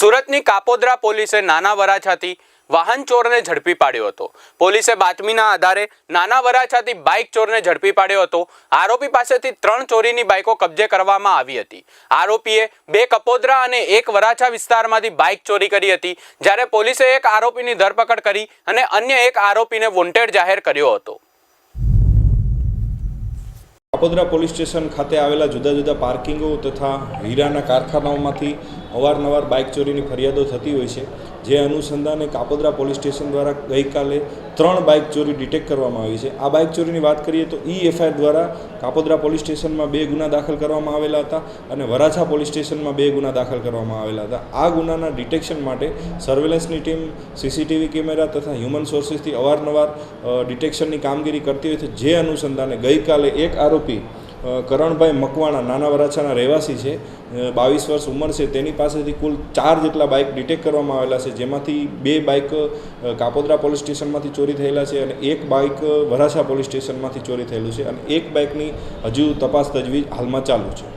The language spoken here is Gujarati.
સુરતની કાપોદ્રા પોલીસે નાના વરાછાથી વાહન ચોરને ઝડપી પાડ્યો હતો. પોલીસે બાતમીના આધારે નાના વરાછાથી બાઇક ચોરને ઝડપી પાડ્યો હતો. આરોપી પાસેથી ત્રણ ચોરીની બાઇકો કબજે કરવામાં આવી હતી. આરોપીએ બે કપોદરા અને એક વરાછા વિસ્તારમાંથી બાઇક ચોરી કરી હતી, જ્યારે પોલીસે એક આરોપીની ધરપકડ કરી અને અન્ય એક આરોપીને વોન્ટેડ જાહેર કર્યો હતો. કાપોદરા પોલીસ સ્ટેશન ખાતે આવેલા જુદા જુદા પાર્કિંગો તથા હીરાના કારખાનાઓમાંથી અવારનવાર બાઇક ચોરીની ફરિયાદો થતી હોય છે, જે અનુસંધાને કાપોદ્રા પોલીસ સ્ટેશન દ્વારા ગઈકાલે ત્રણ બાઇક ચોરી ડિટેક્ટ કરવામાં આવી છે. આ બાઇક ચોરીની વાત કરીએ તો ઈ એફઆઈઆર દ્વારા કાપોદ્રા પોલીસ સ્ટેશનમાં બે ગુના દાખલ કરવામાં આવેલા હતા અને વરાછા પોલીસ સ્ટેશનમાં બે ગુના દાખલ કરવામાં આવેલા હતા. આ ગુનાના ડિટેક્શન માટે સર્વેલન્સની ટીમ, સીસીટીવી કેમેરા તથા હ્યુમન સોર્સિસથી અવારનવાર ડિટેક્શનની કામગીરી કરતી હોય છે, જે અનુસંધાને ગઈકાલે એક આરોપી કરણભાઈ મકવાણા નાના વરાછાના રહેવાસી છે. બાવીસ વર્ષ ઉંમર છે. તેની પાસેથી કુલ ચાર જેટલા બાઇક ડિટેક્ટ કરવામાં આવેલા છે. જેમાંથી બે બાઇક કાપોદરા પોલીસ સ્ટેશનમાંથી ચોરી થયેલા છે અને એક બાઇક વરાછા પોલીસ સ્ટેશનમાંથી ચોરી થયેલું છે અને એક બાઇકની હજુ તપાસ તજવીજ હાલમાં ચાલુ છે.